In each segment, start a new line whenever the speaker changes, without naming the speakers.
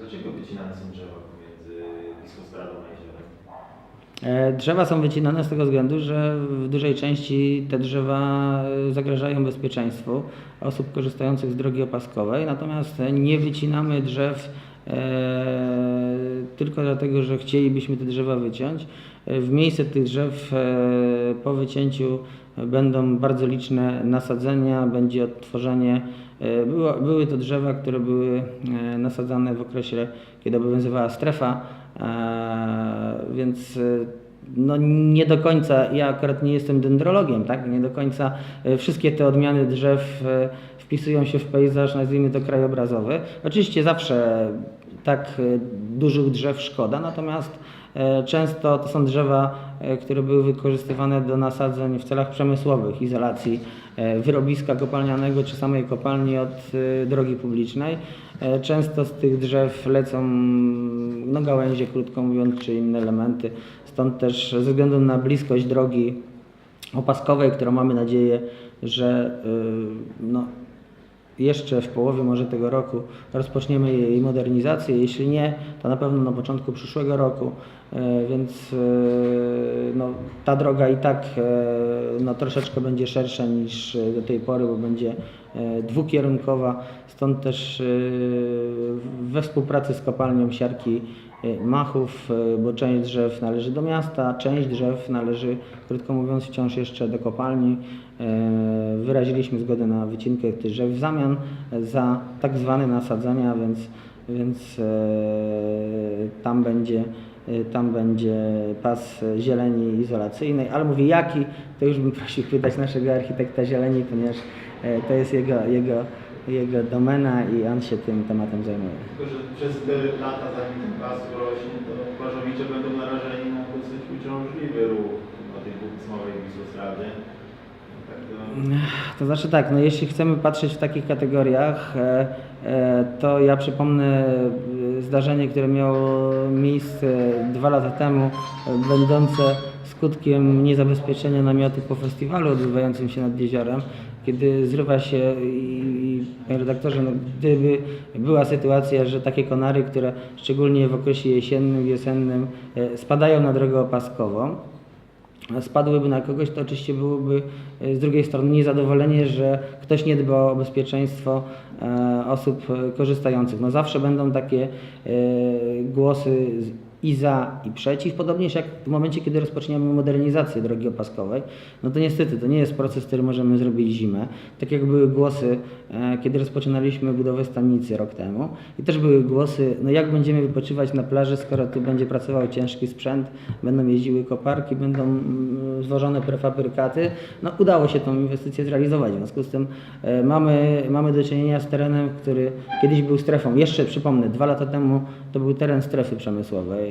Dlaczego wycinane są drzewa pomiędzy Wiskostradą a jeziorem?
E, Drzewa są wycinane z tego względu, że w dużej części te drzewa e, zagrażają bezpieczeństwu osób korzystających z drogi opaskowej, natomiast nie wycinamy drzew e, tylko dlatego, że chcielibyśmy te drzewa wyciąć. E, W miejsce tych drzew e, po wycięciu będą bardzo liczne nasadzenia, będzie odtworzenie. E, Było, były to drzewa, które były e, nasadzane w okresie, kiedy obowiązywała strefa, e, więc no nie do końca, ja akurat nie jestem dendrologiem, tak? nie do końca wszystkie te odmiany drzew wpisują się w pejzaż, nazwijmy to krajobrazowy. Oczywiście zawsze tak dużych drzew szkoda, natomiast często to są drzewa, e, które były wykorzystywane do nasadzeń w celach przemysłowych, izolacji e, wyrobiska kopalnianego czy samej kopalni od e, drogi publicznej. E, Często z tych drzew lecą no, gałęzie, krótko mówiąc, czy inne elementy. Stąd też ze względu na bliskość drogi opaskowej, którą mamy nadzieję, że no, jeszcze w połowie może tego roku rozpoczniemy jej modernizację. Jeśli nie, to na pewno na początku przyszłego roku. E, Więc e, no, ta droga i tak e, no, troszeczkę będzie szersza niż do tej pory, bo będzie dwukierunkowa. Stąd też we współpracy z kopalnią siarki Machów, e, bo część drzew należy do miasta, część drzew należy, krótko mówiąc, wciąż jeszcze do kopalni. E, Wyraziliśmy zgodę na wycinkę tych drzew w zamian za tak zwane nasadzenia, więc, więc e, tam będzie e, tam będzie pas zieleni izolacyjnej, ale mówię jaki, to już bym prosił pytać naszego architekta zieleni, ponieważ e, to jest jego, jego, jego domena i on się tym tematem zajmuje.
Tylko, że przez te lata, zanim ten pas urośnie, to plażowicze będą narażeni na dosyć uciążliwy ruch na tej Budzmowej Wisłostradzie. Tak to...
Znaczy tak, no jeśli chcemy patrzeć w takich kategoriach, e, e, to ja przypomnę e, zdarzenie, które miało miejsce dwa lata temu, będące skutkiem niezabezpieczenia namiotu po festiwalu odbywającym się nad jeziorem, kiedy zrywa się i panie redaktorze, no, gdyby była sytuacja, że takie konary, które szczególnie w okresie jesiennym, wiosennym e, spadają na drogę opaskową, spadłyby na kogoś, to oczywiście byłoby e, z drugiej strony niezadowolenie, że ktoś nie dba o bezpieczeństwo e, osób korzystających. No zawsze będą takie głosy i za, i przeciw, podobnież jak w momencie, kiedy rozpoczniemy modernizację drogi opaskowej, no to niestety to nie jest proces, który możemy zrobić zimę. Tak jak były głosy, e, kiedy rozpoczynaliśmy budowę stanicy rok temu i też były głosy, no jak będziemy wypoczywać na plaży, skoro tu będzie pracował ciężki sprzęt, będą jeździły koparki, będą mm, zwożone prefabrykaty. No udało się tą inwestycję zrealizować, w związku z tym e, mamy, mamy do czynienia z terenem, który kiedyś był strefą. Jeszcze przypomnę, dwa lata temu to był teren strefy przemysłowej,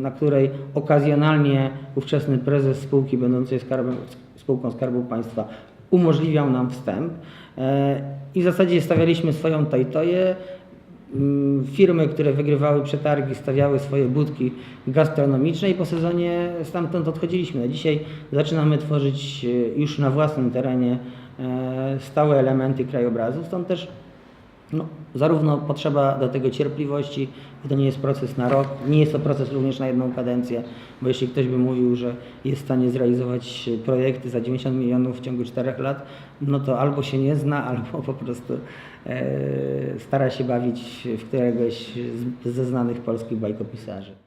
na której okazjonalnie ówczesny prezes spółki będącej skarbem, spółką Skarbu Państwa umożliwiał nam wstęp e, i w zasadzie stawialiśmy swoją tajtoję. Mm, Firmy, które wygrywały przetargi, stawiały swoje budki gastronomiczne i po sezonie stamtąd odchodziliśmy. Dzisiaj zaczynamy tworzyć e, już na własnym terenie e, stałe elementy krajobrazu, stąd też no, zarówno potrzeba do tego cierpliwości, to nie jest proces na rok, nie jest to proces również na jedną kadencję, bo jeśli ktoś by mówił, że jest w stanie zrealizować projekty za 90 milionów w ciągu 4 lat, no to albo się nie zna, albo po prostu e, stara się bawić w któregoś ze znanych polskich bajkopisarzy.